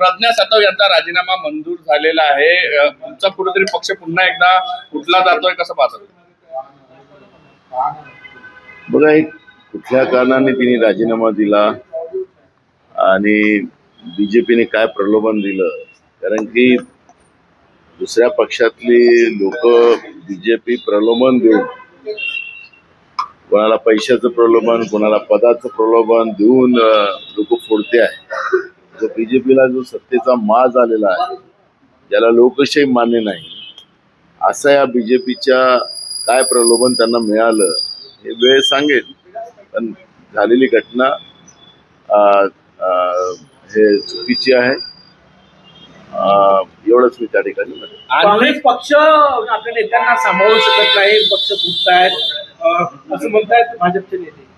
प्रज्ञा सातव यांचा राजीनामा मंजूर झालेला आहे. तुमचा कुठेतरी पक्ष पुन्हा एकदा कुठला जातोय कसं पाहतात? बघा एक कुठल्या कारणाने तिने राजीनामा दिला आणि बीजेपीने काय प्रलोभन दिलं? कारण की दुसऱ्या पक्षातली लोक बीजेपी प्रलोभन देऊन कोणाला पैशाचं प्रलोभन कोणाला पदाचं प्रलोभन देऊन लोक फोडते आहे. जो बीजेपीला जो सत्तेचा माज आलेला आहे ज्याला लोकशाही मान्य नाही असं या बीजेपीच्या काय प्रलोभन त्यांना मिळालं हे वेळ सांगेल पण झालेली घटना हे चुकीची आहे. एवढंच मी त्या ठिकाणी काँग्रेस पक्ष आपल्या नेत्यांना सांभाळू शकत नाही पक्ष फुटतायत अं, असं म्हणतायत भाजपचे नेते.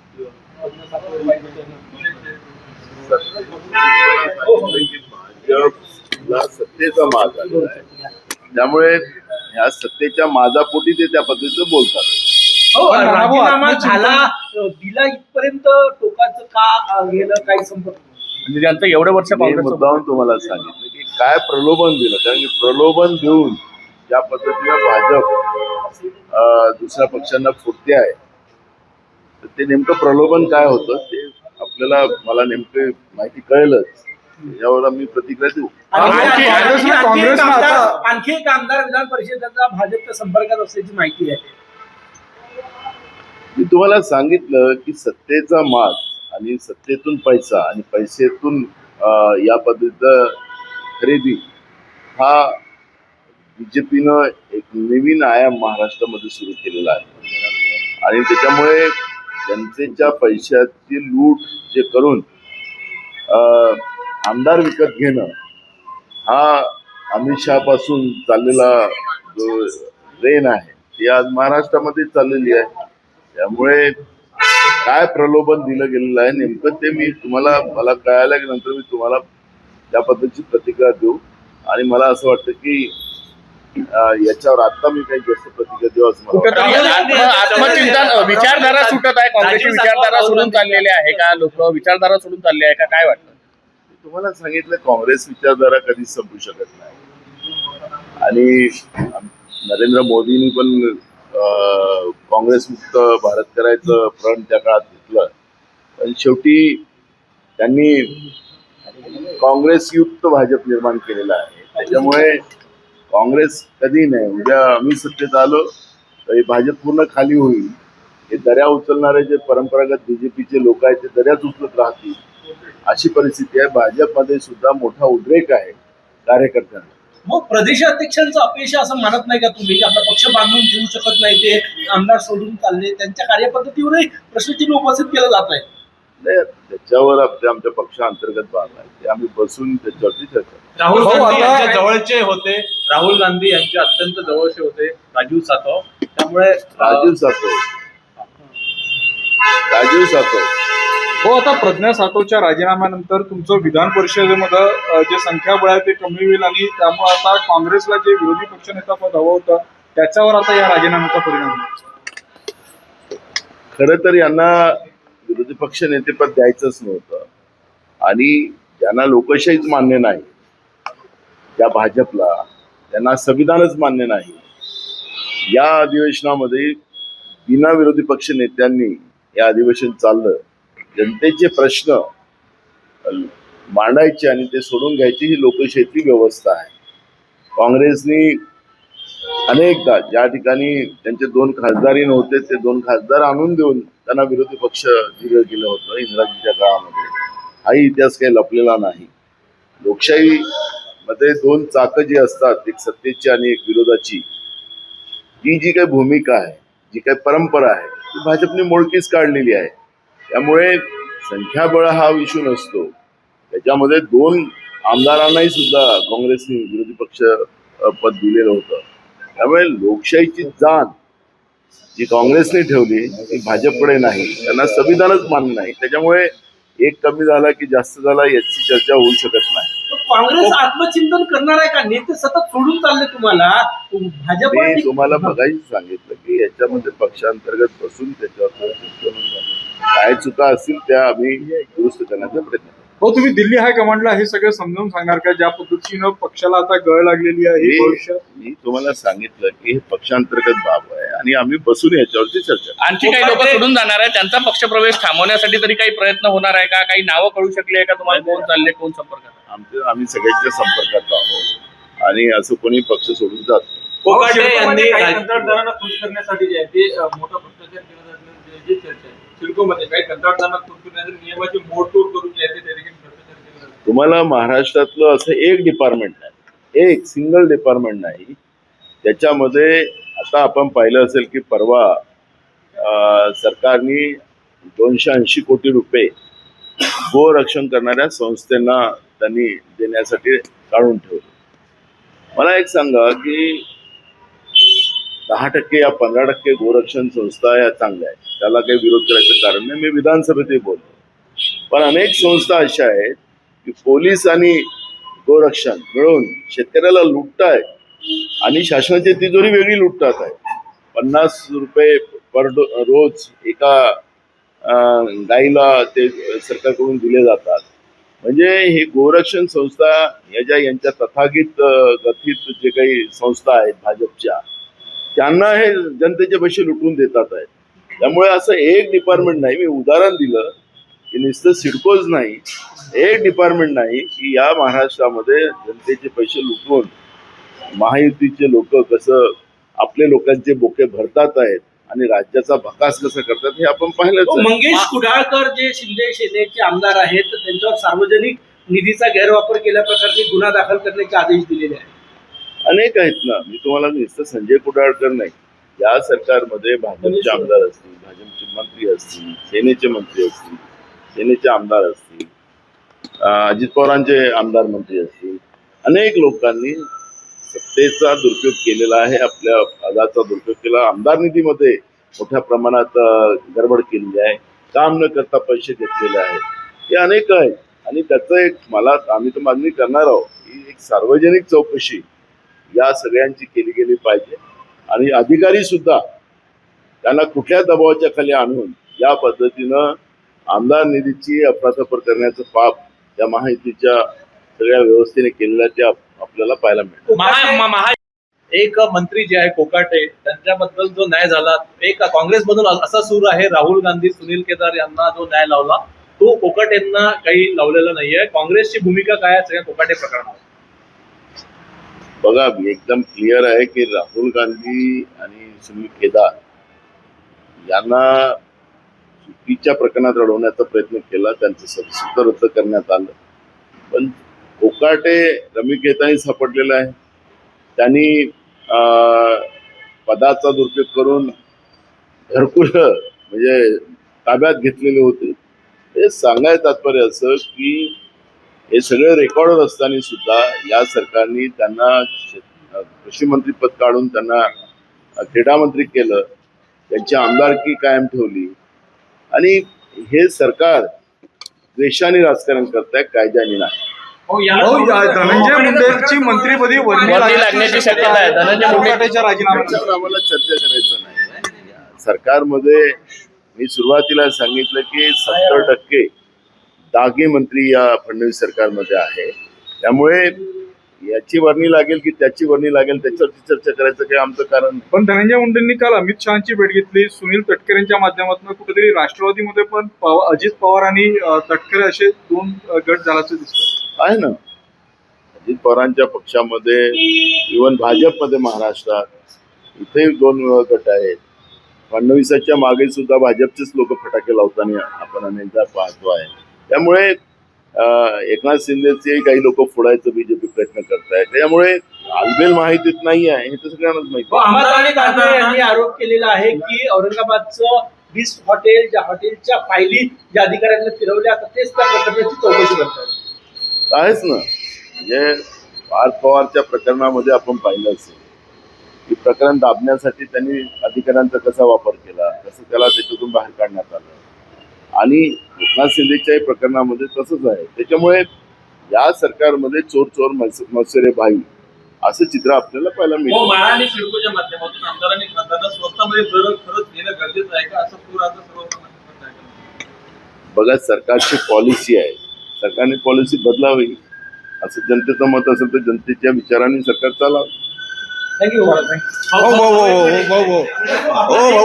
भाजपला सत्तेचा माज आलेला आहे त्यामुळे ह्या सत्तेच्या माझापोटी ते त्या पद्धतीचं बोलतात हो पण राघव, राजीनामा आत्मचिंतन- झाला अं, दिला इथपर्यंत टोकाचं का अं, गेलं काही संपत नाही. म्हणजे ज्यांचं एवढे वर्ष मी काँग्रेस मुद्दाहून तुम्हाला सांगितलं की काय प्रलोभन दिलं कारण की प्रलोभन देऊन ज्या पद्धतीनं भाजप अं, दुसऱ्या पक्षांना फुटते आहे तर ते नेमकं प्रलोभन काय होतं ते आपल्याला मला नेमकं माहिती कळेलच. यावर आम्ही प्रतिक्रिया देऊ. आणखी- एक आमदार- आता- आणखी एक आमदार विधान परिषदेचा भाजपच्या संपर्कात असल्याची माहिती आहे. मी तुम्हाला सांगितलं की सत्तेचा माग आणि सत्तेतून पैसा आणि पैसेतून अं, या पद्धतीचं खरेदी हा बीजेपीनं एक नवीन आयाम महाराष्ट्रामध्ये सुरू केलेला आहे. आणि त्याच्यामुळे जनतेच्या पैशाची लूट जे करून आमदार विकत घेणं हा अमित शहापासून चाललेला जो रेन आहे ती आज महाराष्ट्रामध्ये चाललेली आहे. त्यामुळे काय प्रलोभन दिलं गेलेलं आहे नेमकं ते मी तुम्हाला मला कळाल्यानंतर मी तुम्हाला त्या पद्धतीची प्रतिक्रिया देऊ. आणि मला असं वाटतं की याच्यावर आता मी काही जास्त प्रतिक्रिया देऊ असं मला वाटतं. आत्मचिंतन विचारधारा सुटत आहे काँग्रेसची विचारधारा सोडून चाललेली आहे का? लोक विचारधारा सोडून चालली आहे का? काय वाटतं? मी तुम्हाला सांगितलं काँग्रेस विचारधारा कधीच संपू शकत नाही. आणि नरेंद्र मोदींनी पण अं, काँग्रेसमुक्त भारत करायचं प्रण त्या काळात घेतलं. पण शेवटी त्यांनी काँग्रेसयुक्त भाजप निर्माण केलेला आहे. त्याच्यामुळे काँग्रेस कधी नाही. उद्या आम्ही सत्तेत आलो तर हे भाजप पूर्ण खाली होईल. हे दर्या उचलणारे जे परंपरागत बीजेपीचे लोक आहेत ते दर्याच उचलत राहतील. अशी परिस्थिती आहे. भाजपमध्ये सुद्धा मोठा उद्रेक आहे कार्यकर्त्यांना. मग प्रदेशाध्यक्षांचं अपयश असं मानत नाही का तुम्ही? की आपला पक्ष बांधून ठेवू शकत नाही ते आमदार सोडून चालले त्यांच्या कार्यपद्धतीवरही प्रश्नचिन्ह उपस्थित केलं जात आहे. नाही, त्याच्यावर आमच्या पक्षांतर्गत भाग आहे. ते आम्ही बसून त्याच्यावरती चर्चा. राहुल राहुल गांधी गांधी यांच्या जवळचे होते. राहुल गांधी यांचे अत्यंत जवळचे होते राजीव सातव. त्यामुळे राजीव सातव. राजीव सातव. हो आता प्रज्ञा सातवच्या राजीनाम्यानंतर तुमचं विधान परिषदेमध्ये अ, जे संख्याबळ आहे ते कमी होईल आणि त्यामुळे आता काँग्रेसला जे विरोधी पक्षनेता पद हवं होतं त्याच्यावर आता या राजीनाम्याचा परिणाम होईल. खरं तर यांना विरोधी पक्ष नेतेपद द्यायचंच नव्हतं. आणि ज्यांना लोकशाहीच मान्य नाही त्या भाजपला त्यांना संविधानच मान्य नाही. या अधिवेशनामध्ये बिना विरोधी पक्ष नेत्यांनी हे अधिवेशन चाललं. जनतेचे प्रश्न मांडायचे आणि ते सोडून घ्यायची ही लोकशाहीतली व्यवस्था आहे. काँग्रेसनी अनेकदा ज्या ठिकाणी त्यांचे दोन खासदारी नव्हते ते दोन खासदार आणून देऊन त्यांना विरोधी पक्ष दिलं गेलं होतं इंदिराजीच्या काळामध्ये. हाही इतिहास काही लपलेला नाही. लोकशाही मध्ये दोन चाकं जी असतात एक सत्तेची आणि एक विरोधाची ही जी काही भूमिका आहे जी काही परंपरा आहे ती भाजपने मोडकीच काढलेली आहे. त्यामुळे संख्याबळ हा विषय नसतो. त्याच्यामध्ये दोन आमदारांनाही सुद्धा काँग्रेसने विरोधी पक्ष पद दिलेलं होतं. त्यामुळे लोकशाहीची जाण जी काँग्रेसने ठेवली ती भाजपकडे नाही. त्यांना संविधानच मान्य नाही. त्याच्यामुळे एक कमी झाला की जास्त झाला याची चर्चा होऊ शकत नाही. काँग्रेस आत्मचिंतन करणार आहे का? नेते सतत सोडून चालले तुम्हाला. भाजप मी तुम्हाला बघायचं सांगितलं की याच्यामध्ये पक्षांतर्गत बसून त्याच्यावर काय चुका असतील त्या आम्ही दुरुस्त करण्याचा प्रयत्न. हो तुम्ही दिल्ली हायकमांडला हे सगळं समजावून सांगणार का? ज्या पद्धतीनं पक्षाला आता गळ लागलेली आहे मी भविष्यात मी तुम्हाला सांगितलं की हे पक्षांतर्गत बाब आहे आणि आम्ही बसून याच्यावरती चर्चा. आणखी काही लोक सोडून जाणार आहे त्यांचा पक्षप्रवेश थांबवण्यासाठी तरी काही प्रयत्न होणार आहे का? काही नावं कळू शकली आहे का तुम्हाला? कोण चालले कोण संपर्कात आहे? आमचे आम्ही सगळ्यांच्या संपर्कात आहोत. आणि असं कोणी पक्ष सोडून जात यांनी कंत्राटदारांना खुश करण्यासाठी जे आहे ते मोठा भ्रष्टाचार केला जात जी चर्चा आहे. सिडकोमध्ये काही कंत्राटदारांना खुश करण्यासाठी नियमाची मोडतोड करून जे आहे ते त्या ठिकाणी भ्रष्टाचार केला जातो तुम्हाला महाराष्ट्रातलं असं एक डिपार्टमेंट नाही. एक सिंगल डिपार्टमेंट नाही. त्याच्यामध्ये आता आपण पाहिलं असेल की परवा अं, सरकारने दोनशे ऐंशी कोटी रुपये गोरक्षण करणाऱ्या संस्थेना त्यांनी देण्यासाठी काढून ठेवले. मला एक सांगा की दहा टक्के या पंधरा टक्के गोरक्षण संस्था या चांगल्या आहेत. त्याला काही विरोध करायचं कारण नाही. मी विधानसभेतही बोलतो पण अनेक संस्था अशा आहेत की पोलीस आणि गोरक्षण मिळून शेतकऱ्याला लुटताय. आणि शासनाची तिजोरी वेगळी लुटतात आहे. पन्नास रुपये पर डो रोज एका गाईला ते सरकारकडून दिले जातात. म्हणजे हे गोरक्षण संस्था या ज्या यांच्या तथागित गथित जे काही संस्था आहेत भाजपच्या त्यांना हे जनतेचे पैसे लुटून देतात आहेत त्यामुळे असं एक डिपार्टमेंट नाही मी उदाहरण दिलं. की नुसतं सिडकोच नाही एक डिपार्टमेंट नाही की या महाराष्ट्रामध्ये जनतेचे पैसे लुटून महायुतीचे लोक कसं आपले लोकांचे बोके भरतात आहेत आणि राज्याचा भकास कसं करतात हे आपण आहे. मंगेश कुडाळकर जे शिंदे सेनेचे आमदार आहेत त्यांच्यावर सार्वजनिक निधीचा गैरवापर केल्या प्रकारचे गुन्हा दाखल करण्याचे आदेश दिलेले आहेत. अनेक आहेत ना. मी तुम्हाला नुसतं संजय कुडाळकर नाही. या सरकारमध्ये भाजपचे आमदार असतील भाजपचे मंत्री असतील सेनेचे मंत्री असतील सेनेचे आमदार असतील अजित पवारांचे आमदार मंत्री असतील अनेक लोकांनी सत्तेचा दुरुपयोग केलेला आहे आपल्या पदाचा दुरुपयोग केला. आमदार निधीमध्ये मोठ्या प्रमाणात गडबड केलेली आहे काम न करता पैसे घेतलेले आहेत. हे अनेक आहेत. आणि त्याचं एक मला आम्ही तर मागणी करणार आहोत की एक सार्वजनिक चौकशी या सगळ्यांची केली गेली पाहिजे. आणि अधिकारी सुद्धा त्यांना कुठल्या दबावाच्या खाली आणून या पद्धतीनं आमदार निधीची अफरातफर करण्याचं पाप या माहितीच्या सगळ्या व्यवस्थेने केलेलं आहे ते आप- आपल्याला पाहायला मिळतं. एक मंत्री जे आहे कोकाटे त्यांच्याबद्दल जो न्याय झाला एक काँग्रेसमधून असा सूर आहे राहुल गांधी सुनील केदार यांना जो न्याय लावला तो कोकाटेंना काही लावलेला नाहीये. काँग्रेसची भूमिका काय आहे सगळ्या कोकाटे प्रकरणात बघा एकदम क्लिअर आहे की राहुल गांधी आणि सुनील केदार यांना चुकीच्या प्रकरणात रडवण्याचा प्रयत्न केला त्यांचं सदस्यत्व रद्द करण्यात आलं. पण कोकाटे रमी केतानी सापडलेला आहे त्यांनी अं, पदाचा दुरुपयोग करून घरकुल म्हणजे ताब्यात घेतलेले होते. हे सांगायचं तात्पर्य असं की हे सगळे रेकॉर्ड असताना सुद्धा या सरकारने त्यांना कृषी मंत्री पद काढून त्यांना क्रीडा मंत्री केलं. त्यांची आमदारकी कायम ठेवली. आणि हे सरकार द्वेषाने राजकारण करत आहे कायद्याने नाही. हो या- धनंजय मुंडेंची मंत्रीपदी वर्णी लागण्याची शक्यता आहे. धनंजय मुंडे- कोकाटेच्या राजीनाम्यानंतर त्याच्यावर आम्हाला चर्चा करायचं नाही. सरकारमध्ये मी सुरुवातीला सांगितलं की सत्तर टक्के दागी मंत्री या फडणवीस सरकारमध्ये आहे. त्यामुळे याची वर्णी लागेल की त्याची वर्णी लागेल त्याच्यावरती चर्चा करायचं काही आमचं कारण नाही. पण धनंजय मुंडेंनी काल अमित शहाची भेट घेतली सुनील तटकरेंच्या माध्यमातून कुठेतरी राष्ट्रवादीमध्ये पण पव- अजित पवार आणि अं, तटकरे असे दोन अं, गट झाल्याचं दिसतं आहे ना. अजित पवारांच्या पक्षामध्ये इवन भाजपमध्ये महाराष्ट्रात इथे दोन गट आहेत. फडणवीसाच्या मागे सुद्धा भाजपचेच लोक फटाके लावताना आपण अनेकदा पाहतो आहे. त्यामुळे एकनाथ शिंदेचे काही लोक फोडायचं बीजेपी प्रयत्न करतायत. त्यामुळे आलबेल माहितीत नाही आहे हे तर सगळ्यांनाच माहिती यांनी आरोप केलेला आहे की औरंगाबादचं बिस्ट हॉटेल ज्या हॉटेलच्या फायली ज्या अधिकाऱ्यांना फिरवल्या आता तेच त्या प्रकरणाची चौकशी करतात आहेच ना. म्हणजे पार्थ पवारच्या प्रकरणामध्ये आपण पाहिलं असेल की प्रकरण दाबण्यासाठी त्यांनी अधिकाऱ्यांचा कसा वापर केला? कसं त्याला त्याच्यातून बाहेर काढण्यात आलं? आणि एकनाथ शिंदेच्याही प्रकरणामध्ये तसंच आहे. त्याच्यामुळे या सरकारमध्ये चोर चोर मस- मसुरे भाई असं चित्र आपल्याला पाहायला हो मिळतं का? बघा सरकारची पॉलिसी आहे. सरकारने पॉलिसी बदलावी. असं जनतेचं मत असेल तर जनतेच्या विचारांनी सरकार चालावं. थँक्यू हो, हो, हो, हो, हो, हो. हो, हो.